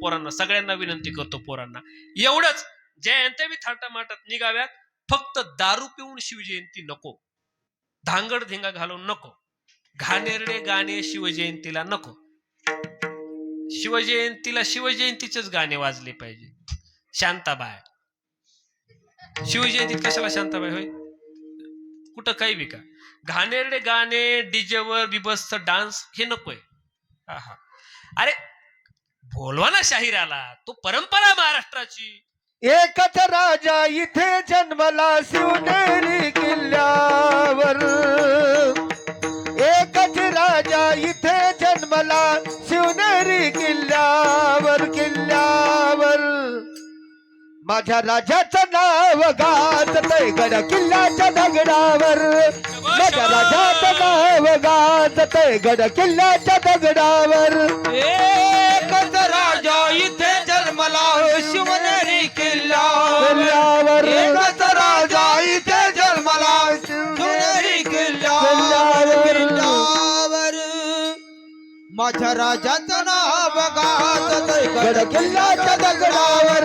पोरांना सगळ्यांना विनंती करतो पोरांना. एवढंच. जयंत्या बी थाटामाटात निघाव्यात. फक्त दारू पिऊन शिवजयंती नको. धांगड धिंगा घालून नको. घाणेरडे गाणे शिवजयंतीला नको. शिवजयंतीला शिवजयंतीचेच गाणे वाजले पाहिजे. शांताबाय शिवजयंतीत कशाला शांताबाई होय? कुठं काही बी का? घाणेरडे गाणे डीजेवर बिबस्त डान्स हे नकोय. अरे बोलवा ना शाहिराला तो परंपरा महाराष्ट्राची. एकच राजा इथे जन्मला शिवनेरी किल्ल्यावर. एकच राजा इथे जन्मला शिवनेरी किल्ल्यावर किल्ल्यावर. माझ्या राजाचं नाव गाजतय गड किल्ल्याच्या दगडावर. माझ्या राजाचं नाव गाजतय गड किल्ल्याच्या दगडावर. राजा इथे जन्मला शिवनेरी किल्ला. किल्ल्यावर राजा इथे जन्मला शिवनेरी किल्ला. किल्ल्यावर. माझ्या राजाचं नाव गड किल्ल्याच्या दगडावर.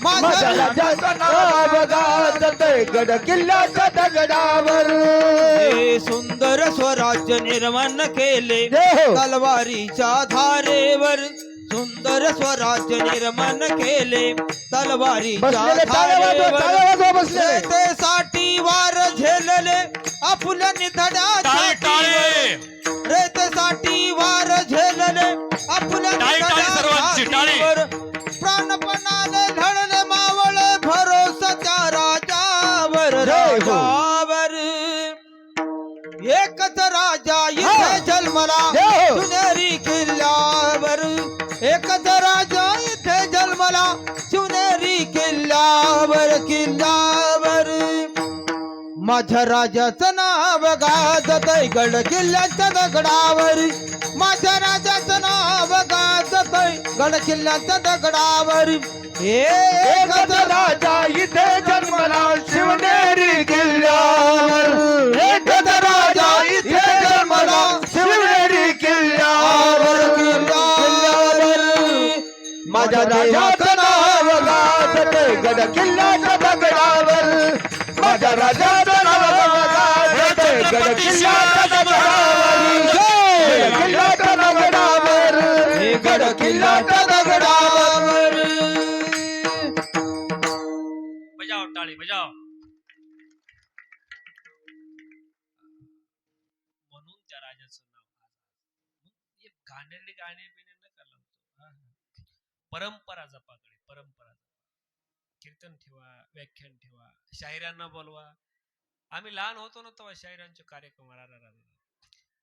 माझ्या राजाचं नाव गाजतय गड किल्ल्याच्या दगडावर. सुंदर स्वराज्य निर्माण केले हो. तलवारीच्या धारेवर. सुंदर स्वराज्य निर्माण केले तलवारीच्या बसलेले टाळ्या वाजवा टाळ्या धारेवर वाजवा बसलेले साठी वार झेलले आपुल्या टाळे निधड्या टाळे साठी वार झेलले आपुल्या टाळी, टाळी सर्वांची, टाळी. प्राणपणाने लढले मावळ भरोसा त्या राजावर जय हो. राजावर एकच राजा हा. इथे जन्मला जय किल्ल्यावर किल्ल्यावर माझ्या राजाचं नाव गाजत गड किल्ल्याच्या दगडावर. माझ्या राजाचं नाव गाजत गड किल्ल्याच्या दगडावर. एकच राजा इथे जन्मला शिवनेरी किल्ल्यावर. एकच राजा इथे जन्मला शिवनेरी किल्ल्यावर. किल्ल्यावर माझ्या गाजतय गड किल्ल्याच्या दगडावर. माझ्या राजाचा नाव गाजतय गड किल्ल्याच्या दगडावर. गड किल्ल्याच्या दगडावर. गड किल्ल्याच्या दगडावर. बजाव टाळी बजाव म्हणून त्या राजाचं नाव आज. गाणे बिणे न लावतो. परंपरा जपाकडे परंपरा जपा. कीर्तन ठेवा व्याख्यान ठेवा शाहिरांना बोलवा. आम्ही लहान होतो ना तेव्हा शाहिरांचे कार्यक्रम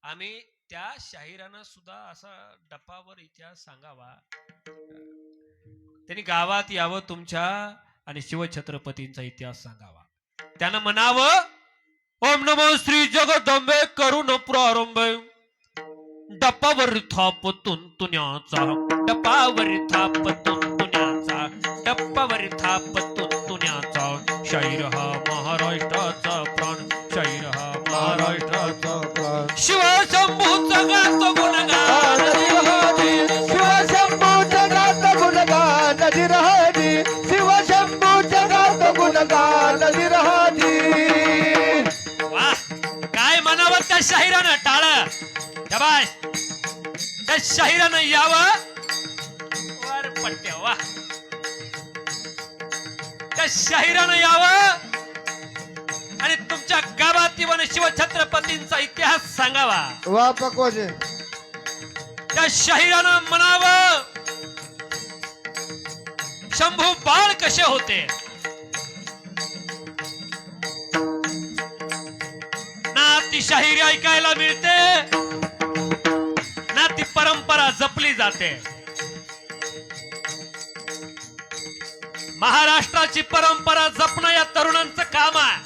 आम्ही त्या शाहिरांना सुद्धा असा डपावर इतिहास सांगावा. त्यांनी गावात यावं तुमच्या आणि शिवछत्रपतींचा इतिहास सांगावा. त्यानं म्हणावं ओम नमो श्री जगदंबे करुण प्रारंभ. डपावर थापतून तुन्याचा डपावर थापतून तुन्याचा त्या शाहिरानं टाळ. बाय त्या शाहिरानं यावं. वर पट्ट्या वा. त्या शाहिरानं यावं. आणि तुमच्या गावात येऊन शिवछत्रपतींचा इतिहास सांगावा. वा पकवाजे त्या शाहिरानं म्हणावं शंभू बाळ कसे होते? ती शाहिरी ऐकायला मिळते. ना ती परंपरा जपली जाते. महाराष्ट्राची परंपरा जपणं या तरुणांचं काम आहे.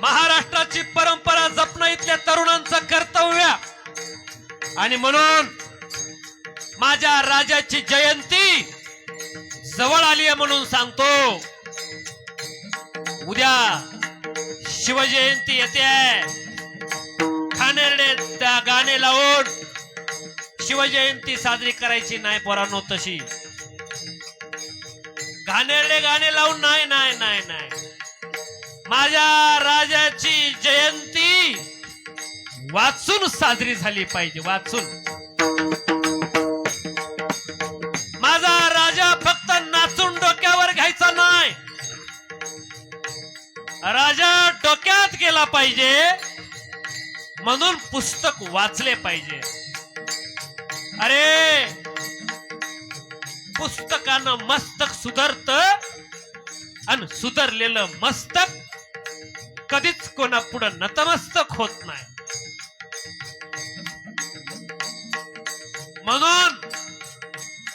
महाराष्ट्राची परंपरा जपणं इथल्या तरुणांचं कर्तव्य आणि म्हणून माझ्या राजाची जयंती जवळ आली आहे म्हणून सांगतो. उद्या शिवजयंती येते आहे. खानेरडे त्या गाणे लावून शिवजयंती साजरी करायची नाही पोरांनो तशी. घाणेरडे गाणे लावून नाही नाही नाही नाही. माझ्या राजाची जयंती वाचून साजरी झाली पाहिजे वाचून. राजा डोक्यात गेला पाहिजे म्हणून पुस्तक वाचले पाहिजे. अरे पुस्तकानं मस्तक सुधारत आणि सुधारलेलं मस्तक कधीच कोणा पुढं नतमस्तक होत नाही. म्हणून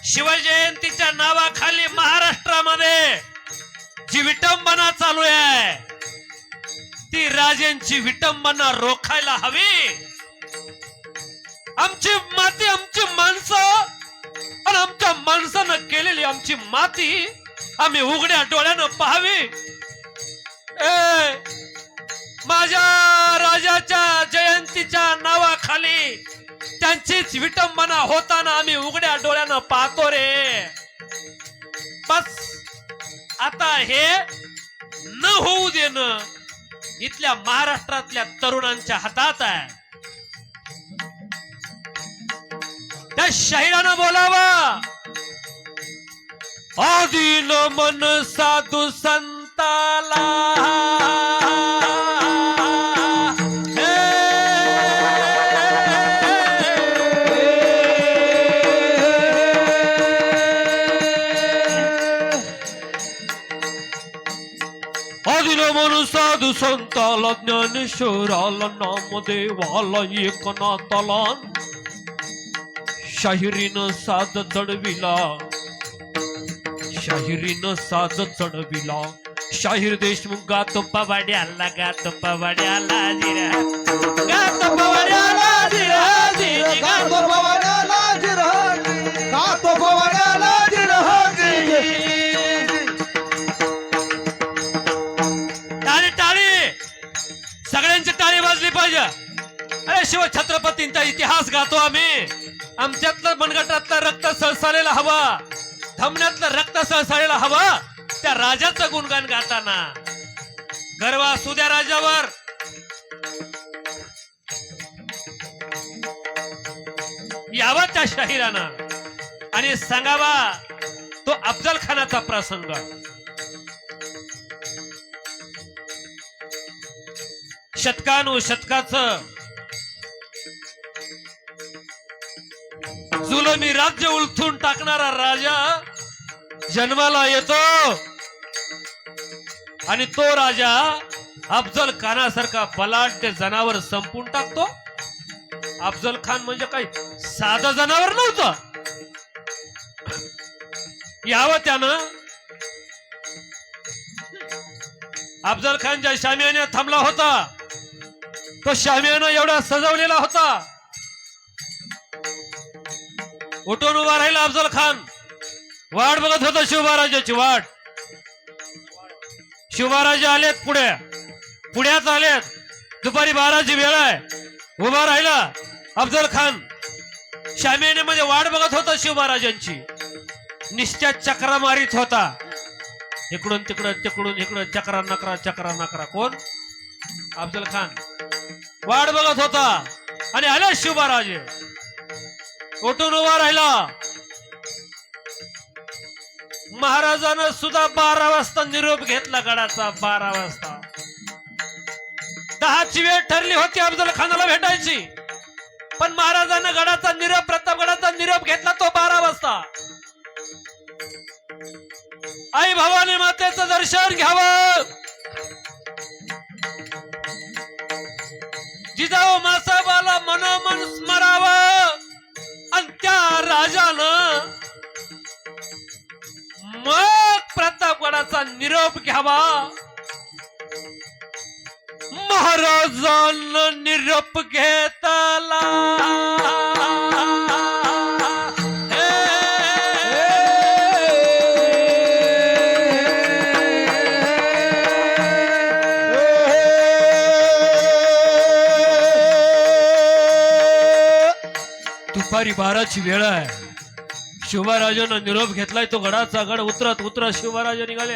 शिवजयंतीच्या नावाखाली महाराष्ट्रामध्ये जी विटंबना चालू आहे ती राजांची विटंबना रोखायला हवी. आमची माती आमची माणसं आणि आमच्या माणसानं केलेली आमची माती आम्ही उघड्या डोळ्यानं पाहावी. ए माझ्या राजाच्या जयंतीच्या नावाखाली त्यांचीच विटंबना होताना आम्ही उघड्या डोळ्यानं पाहतो रे. बस आता हे न होऊ देणं इथल्या महाराष्ट्रातल्या तरुणांच्या हातात आहे. त्या शाहिरानं बोलावा. आदिल मन साधू संताला. ಸಂತಾಲ ಜ್ಞಾನೇಶ್ವರಾಲ ನಾಮದೇವಾಲ ಏಕನಾಥಲ ಶಾಹಿರಿನ ಸಾದ ಚಡವಿಲ ಶಾಹಿರಿನ ಸಾದ ಚಡವಿಲ ಶಾಹಿರ್ ದೇಶಮುಖ ಗಾತ ಪವಾಡ್ಯಾಲ ಗಾತ ಪವಾಡ್ಯಾಲ ಜಿರ ಗಾತ ಪವಾಡ್ಯಾಲ ಜಿರ ಗಾತ ಪವಾಡ್ಯಾಲ ಜಿರ शिव छत्रपतींचा इतिहास गातो आम्ही. आमच्यातलं मनगटातलं रक्त सळसळेला हवा. धमण्यातलं रक्त सळसळेला हवा. त्या राजाचं गुणगान गाताना. गर्व असू द्या राजावर. यावा त्या शाहिरानं. आणि सांगावा तो अफजल खानाचा प्रसंग. शतकानु शतकाचं जुलमी राज्य उलथून टाकणारा राजा जन्माला येतो. आणि तो राजा अफजल खानासारखा बलाढ्य जनावर संपून टाकतो. अफजल खान म्हणजे काही साधं जनावर नव्हतं. यावं त्यानं. अफजल खानच्या शामियाने थांबला होता तो शामियाना एवढा सजवलेला होता. उठून उभा राहिला अफजल खान. वाट बघत होता शिवबाराजाची वाट. शिवबाराजे आलेत पुढे. पुण्यात आलेत. दुपारी बाराची वेळ आहे. उभा राहिला अफजल खान. शामियाने म्हणजे वाट बघत होता शिवबाराजांची. निश्चय चक्रा मारित होता. इकडून तिकडं तिकडून इकडं चक्रा नकरा चक्रा नकरा. कोण? अफजल खान. वाट बघत होता. आणि आले शिवबाराजे. उठून उभा राहिला. महाराजानं सुद्धा बारा वाजता निरोप घेतला गडाचा बारा वाजता. दहाची वेळ ठरली होती अफजल खानाला भेटायची. पण महाराजानं गडाचा निरोप प्रतापगडाचा निरोप घेतला तो बारा वाजता. आई भवानी मातेचं दर्शन घ्यावं. जिजाऊ मासाबाला मनोमन स्मरण प्रतापगडाचा निरोप घ्यावा. महाराजांना निरोप घेतला. दुपारी बाराची वेळ आहे. शिवराजानं निरोप घेतलाय तो गडाचा गड उतरत उतरत शिवराज निघाले.